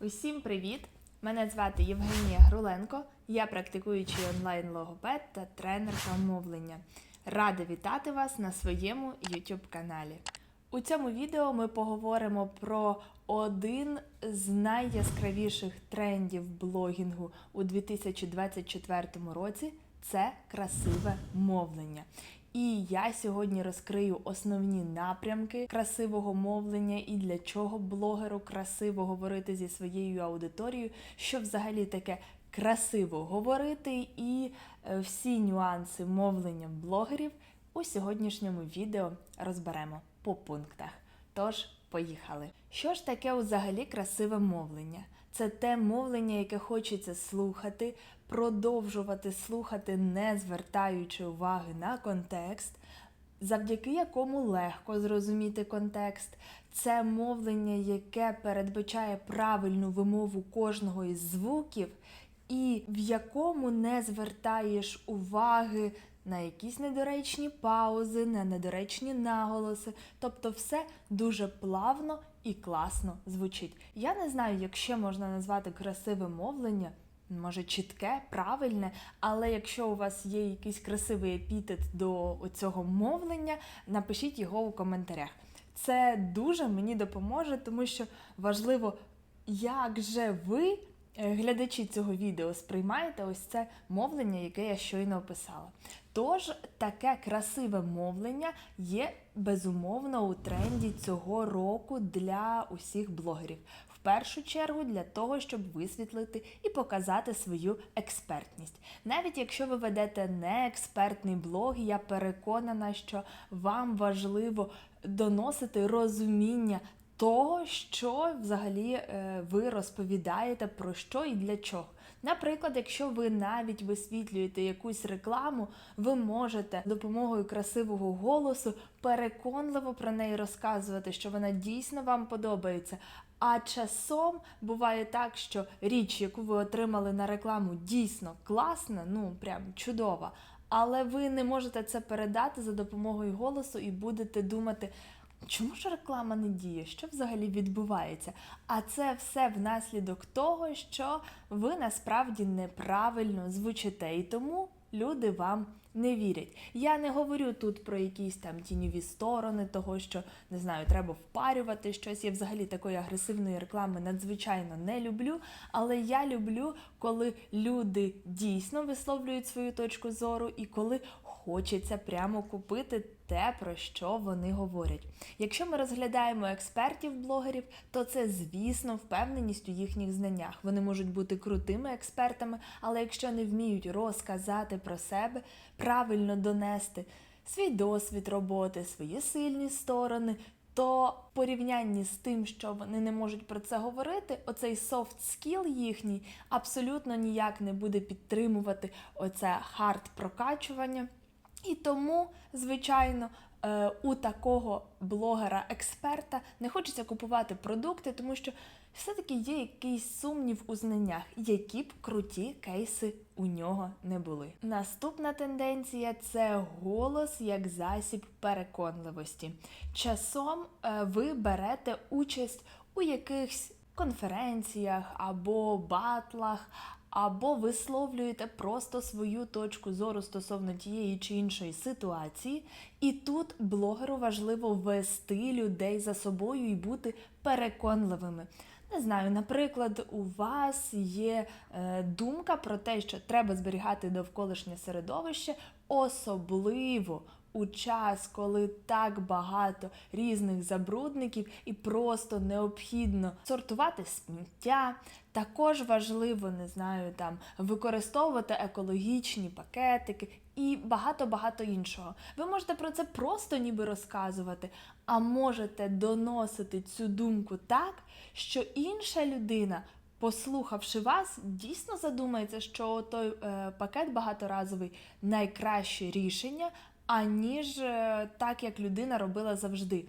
Усім привіт! Мене звати Євгенія Груленко, я практикуючий онлайн-логопед та тренерка мовлення. Рада вітати вас на своєму YouTube каналі. У цьому відео ми поговоримо про один з найяскравіших трендів блогінгу у 2024 році це красиве мовлення. І я сьогодні розкрию основні напрямки красивого мовлення і для чого блогеру красиво говорити зі своєю аудиторією, що взагалі таке красиво говорити, і е, всі нюанси мовлення блогерів у сьогоднішньому відео розберемо по пунктах. Тож, поїхали. Що ж таке взагалі красиве мовлення? Це те мовлення, яке хочеться слухати, продовжувати слухати, не звертаючи уваги на контекст, завдяки якому легко зрозуміти контекст. Це мовлення, яке передбачає правильну вимову кожного із звуків, і в якому не звертаєш уваги на якісь недоречні паузи, на недоречні наголоси. Тобто все дуже плавно і класно звучить. Я не знаю, як ще можна назвати красиве мовлення. Може, чітке, правильне, але якщо у вас є якийсь красивий епітет до цього мовлення, напишіть його у коментарях. Це дуже мені допоможе, тому що важливо, як же ви, глядачі цього відео, сприймаєте ось це мовлення, яке я щойно описала. Тож таке красиве мовлення є безумовно у тренді цього року для усіх блогерів. В першу чергу для того, щоб висвітлити і показати свою експертність. Навіть якщо ви ведете не експертний блог, я переконана, що вам важливо доносити розуміння того, що взагалі е, ви розповідаєте, про що і для чого. Наприклад, якщо ви навіть висвітлюєте якусь рекламу, ви можете допомогою красивого голосу переконливо про неї розказувати, що вона дійсно вам подобається. А часом буває так, що річ, яку ви отримали на рекламу, дійсно класна, ну прям чудова. Але ви не можете це передати за допомогою голосу і будете думати, Чому ж реклама не діє? Що взагалі відбувається? А це все внаслідок того, що ви насправді неправильно звучите, і тому люди вам не вірять. Я не говорю тут про якісь там тіньові сторони, того, що не знаю, треба впарювати щось. Я взагалі такої агресивної реклами надзвичайно не люблю. Але я люблю, коли люди дійсно висловлюють свою точку зору і коли хочеться прямо купити те, про що вони говорять. Якщо ми розглядаємо експертів-блогерів, то це, звісно, впевненість у їхніх знаннях. Вони можуть бути крутими експертами, але якщо не вміють розказати про себе, правильно донести свій досвід роботи, свої сильні сторони. То в порівнянні з тим, що вони не можуть про це говорити, оцей soft skill їхній абсолютно ніяк не буде підтримувати оце хард прокачування. І тому, звичайно, е, у такого блогера-експерта не хочеться купувати продукти, тому що все-таки є якийсь сумнів у знаннях, які б круті кейси у нього не були. Наступна тенденція це голос як засіб переконливості. Часом е, ви берете участь у якихось конференціях або батлах, або висловлюєте просто свою точку зору стосовно тієї чи іншої ситуації. І тут блогеру важливо вести людей за собою і бути переконливими. Не знаю, наприклад, у вас є е, думка про те, що треба зберігати довколишнє середовище, особливо у час, коли так багато різних забрудників і просто необхідно сортувати сміття. Також важливо, не знаю, там використовувати екологічні пакетики і багато-багато іншого. Ви можете про це просто ніби розказувати, а можете доносити цю думку так, що інша людина. Послухавши вас, дійсно задумається, що той е, пакет багаторазовий найкраще рішення, аніж е, так, як людина робила завжди.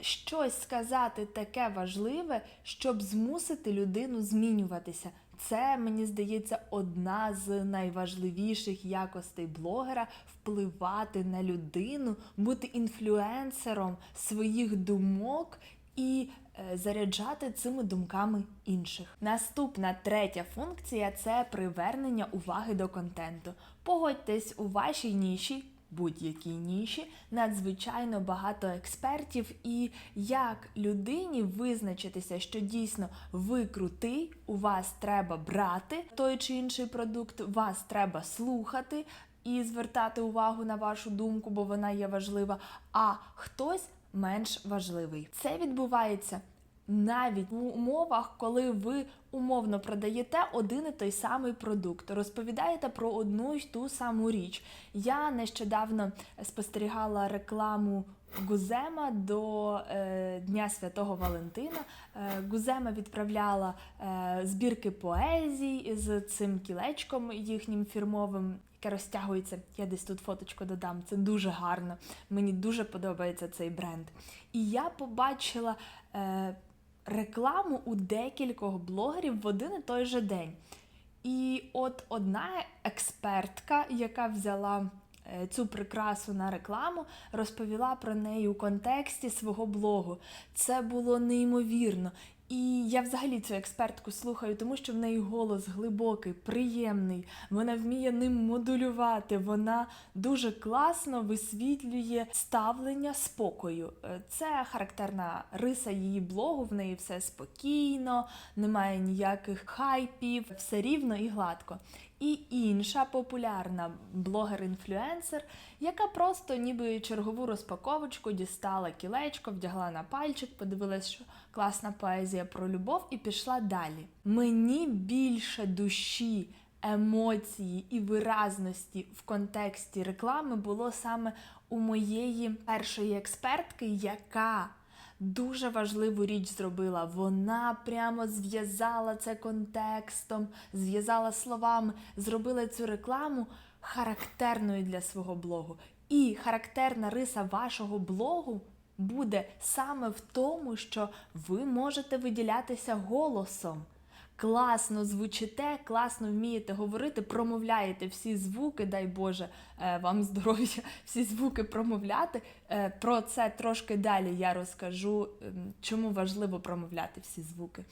Щось сказати таке важливе, щоб змусити людину змінюватися. Це, мені здається, одна з найважливіших якостей блогера впливати на людину, бути інфлюенсером своїх думок і е, заряджати цими думками інших. Наступна третя функція це привернення уваги до контенту. Погодьтесь у вашій ніші. Будь-якій ніші надзвичайно багато експертів, і як людині визначитися, що дійсно ви крутий, у вас треба брати той чи інший продукт, вас треба слухати і звертати увагу на вашу думку, бо вона є важлива. А хтось менш важливий. Це відбувається навіть в умовах, коли ви умовно продаєте один і той самий продукт, розповідаєте про одну й ту саму річ. Я нещодавно спостерігала рекламу. Гузема до е, Дня Святого Валентина. Е, Гузема відправляла е, збірки поезій з цим кілечком їхнім фірмовим, яке розтягується. Я десь тут фоточку додам. Це дуже гарно. Мені дуже подобається цей бренд. І я побачила е, рекламу у декількох блогерів в один і той же день. І от одна експертка, яка взяла е, цю прикрасу на рекламу, розповіла про неї у контексті свого блогу. Це було неймовірно. І я взагалі цю експертку слухаю, тому що в неї голос глибокий, приємний, вона вміє ним модулювати, вона дуже класно висвітлює ставлення спокою. Е, Це характерна риса її блогу, в неї все спокійно, немає ніяких хайпів, все рівно і гладко. І інша популярна блогер-інфлюенсер, яка просто ніби чергову розпаковочку дістала кілечко, вдягла на пальчик, подивилась, що класна поезія про любов, і пішла далі. Мені більше душі, емоції і виразності в контексті реклами було саме у моєї першої експертки, яка дуже важливу річ зробила. Вона прямо зв'язала це контекстом, зв'язала словами, зробила цю рекламу характерною для свого блогу. І характерна риса вашого блогу буде саме в тому, що ви можете виділятися голосом. Класно звучите, класно вмієте говорити, промовляєте всі звуки, дай Боже е, вам здоров'я, всі звуки промовляти. Е, Про це трошки далі я розкажу, ем, чому важливо промовляти всі звуки.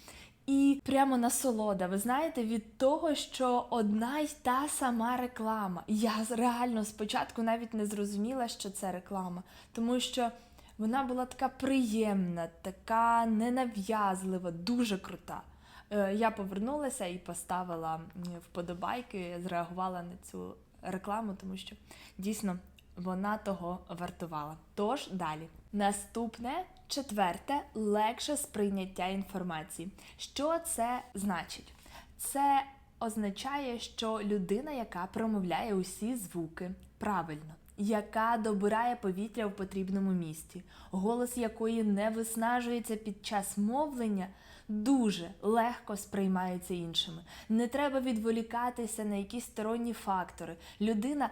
І прямо насолода, ви знаєте, від того, що одна й та сама реклама. Я реально спочатку навіть не зрозуміла, що це реклама, тому що вона була така приємна, така ненав'язлива, дуже крута. Е, Я повернулася і поставила вподобайки, зреагувала на цю рекламу, тому що дійсно вона того вартувала. Тож далі. Наступне четверте легше сприйняття інформації. Що це значить? Це означає, що людина, яка промовляє усі звуки правильно, яка добирає повітря в потрібному місці, голос якої не виснажується під час мовлення, дуже легко сприймається іншими. Не треба відволікатися на якісь сторонні фактори. Людина,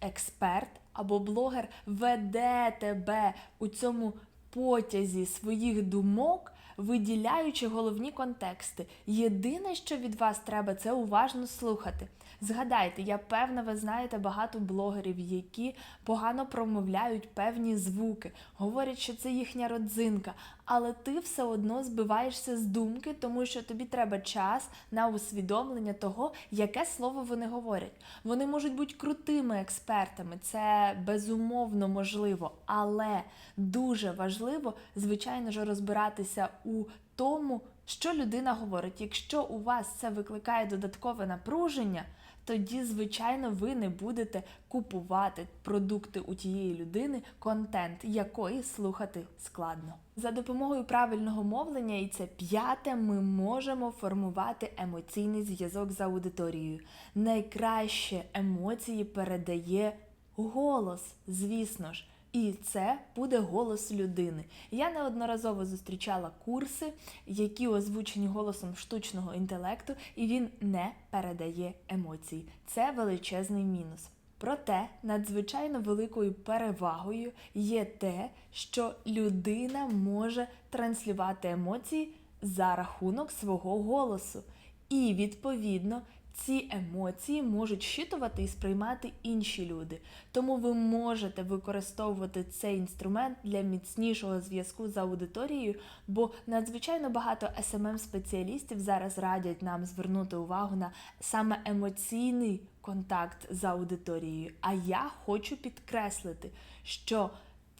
експерт або блогер веде тебе у цьому потязі своїх думок, виділяючи головні контексти. Єдине, що від вас треба, це уважно слухати. Згадайте, я певна, ви знаєте багато блогерів, які погано промовляють певні звуки, говорять, що це їхня родзинка, але ти все одно збиваєшся з думки, тому що тобі треба час на усвідомлення того, яке слово вони говорять. Вони можуть бути крутими експертами, це безумовно можливо, але дуже важливо, звичайно ж, розбиратися у тому, що людина говорить. Якщо у вас це викликає додаткове напруження, тоді, звичайно, ви не будете купувати продукти у тієї людини, контент якої слухати складно. За допомогою правильного мовлення, і це п'яте, ми можемо формувати емоційний зв'язок з аудиторією. Найкраще емоції передає голос, звісно ж. І це буде голос людини. Я неодноразово зустрічала курси, які озвучені голосом штучного інтелекту, і він не передає емоцій. Це величезний мінус. Проте надзвичайно великою перевагою є те, що людина може транслювати емоції за рахунок свого голосу. І відповідно ці емоції можуть щитувати і сприймати інші люди. Тому ви можете використовувати цей інструмент для міцнішого зв'язку з аудиторією, бо надзвичайно багато smm спеціалістів зараз радять нам звернути увагу на саме емоційний контакт з аудиторією. А я хочу підкреслити, що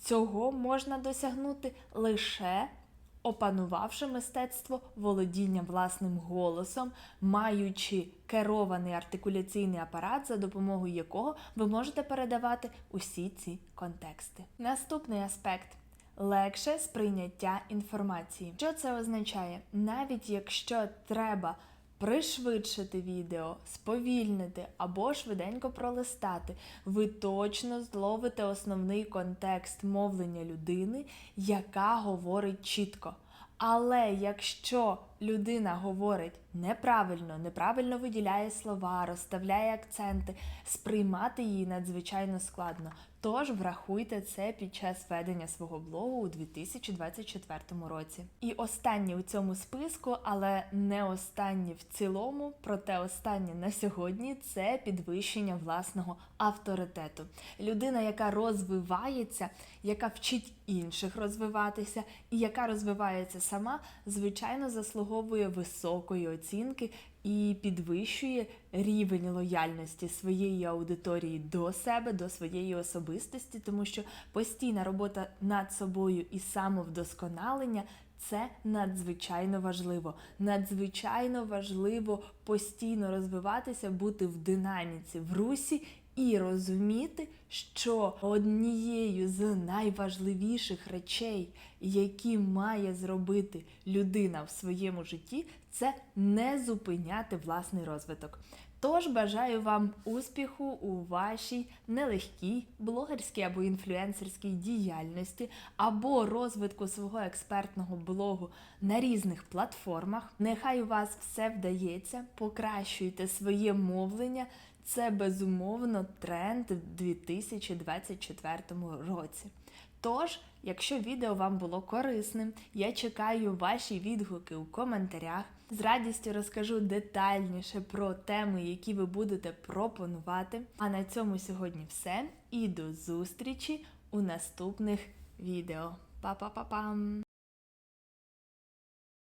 цього можна досягнути лише опанувавши мистецтво володіння власним голосом, маючи керований артикуляційний апарат, за допомогою якого ви можете передавати усі ці контексти. Наступний аспект. Легше сприйняття інформації. Що це означає? Навіть якщо треба пришвидшити відео, сповільнити або швиденько пролистати, ви точно зловите основний контекст мовлення людини, яка говорить чітко. Але якщо людина говорить неправильно, неправильно виділяє слова, розставляє акценти, сприймати її надзвичайно складно. Тож врахуйте це під час ведення свого блогу у 2024 році. І останнє у цьому списку, але не останнє в цілому, проте останнє на сьогодні це підвищення власного авторитету. Людина, яка розвивається, яка вчить інших розвиватися, і яка розвивається сама, звичайно, заслуговує високої оцінки і підвищує рівень лояльності своєї аудиторії до себе, до своєї особистості, тому що постійна робота над собою і самовдосконалення. Це надзвичайно важливо. Надзвичайно важливо постійно розвиватися, бути в динаміці, в русі і розуміти, що однією з найважливіших речей, які має зробити людина в своєму житті, це не зупиняти власний розвиток. Тож бажаю вам успіху у вашій нелегкій блогерській або інфлюенсерській діяльності, або розвитку свого експертного блогу на різних платформах. Нехай у вас все вдається, покращуйте своє мовлення. Це безумовно тренд в 2024 році. Тож, якщо відео вам було корисним, я чекаю ваші відгуки у коментарях. З радістю розкажу детальніше про теми, які ви будете пропонувати. А на цьому сьогодні все. І до зустрічі у наступних відео. Па-па-па-пам!